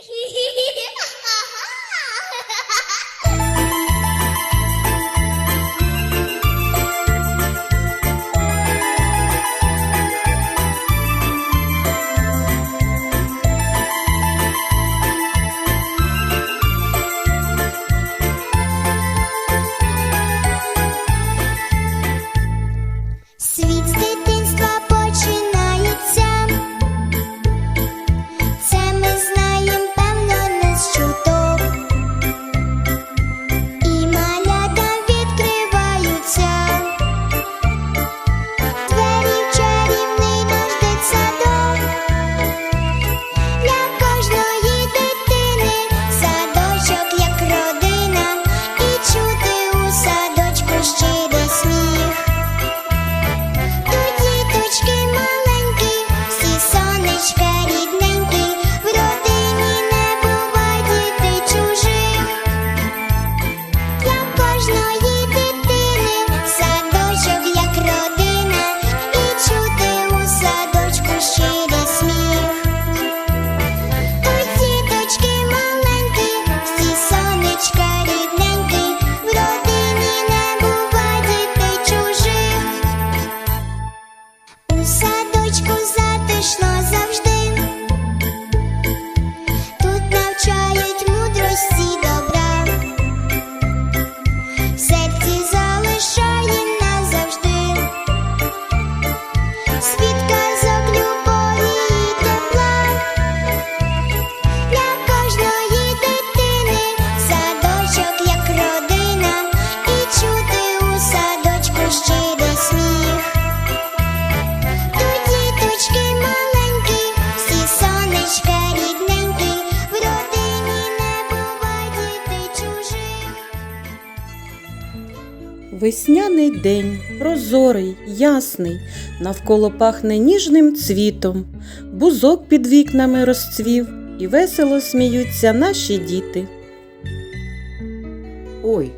Hee Весняний день, прозорий, ясний, навколо пахне ніжним цвітом, бузок під вікнами розцвів, і весело сміються наші діти. Ой,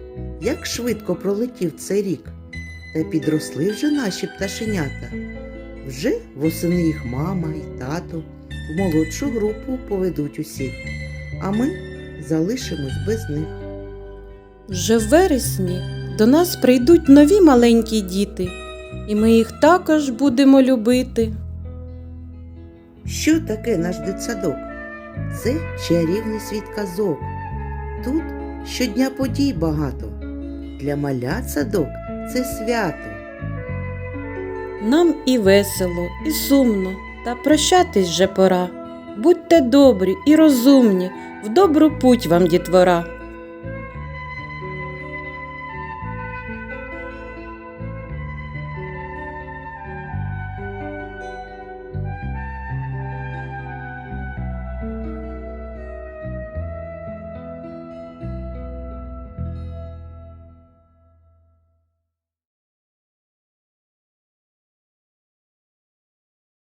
як швидко пролетів цей рік, та підросли вже наші пташенята. Вже восени їх мама і тато в молодшу групу поведуть усіх, а ми залишимось без них. Вже в вересні до нас прийдуть нові маленькі діти, і ми їх також будемо любити. Що таке наш дитсадок? Це чарівний світ казок. Тут щодня подій багато. Для малят садок це свято. Нам і весело, і сумно, та прощатись вже пора. Будьте добрі і розумні, в добру путь вам, дітвора.